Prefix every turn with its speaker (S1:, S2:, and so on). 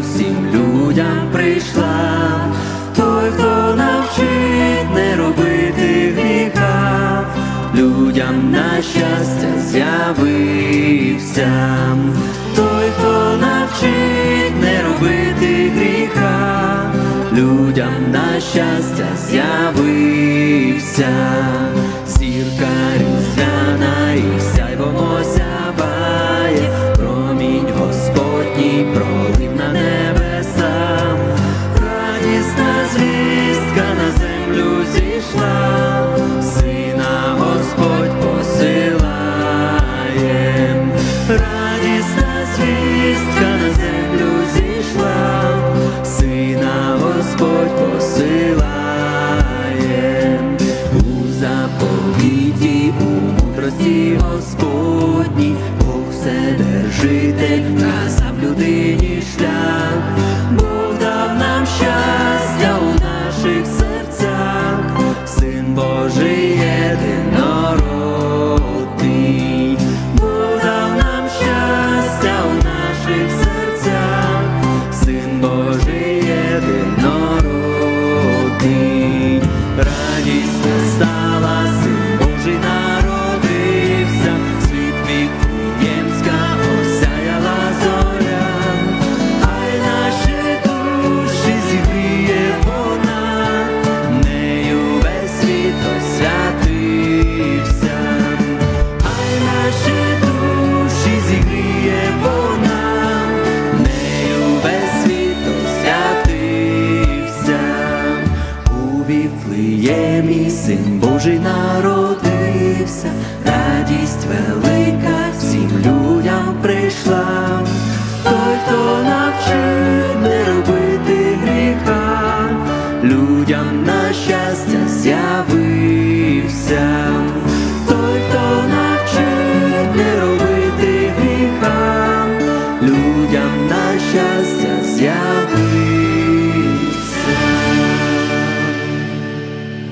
S1: всім людям прийшла, той, хто навчить не робити гріха, людям на щастя з'явився, той, хто навчить не робити гріха, людям на щастя з'явився, зірка Господній, Бог вседержитель казав людині шлях, Бог дав нам щастя у наших серцях, син Божий народився, радість велика всім людям прийшла,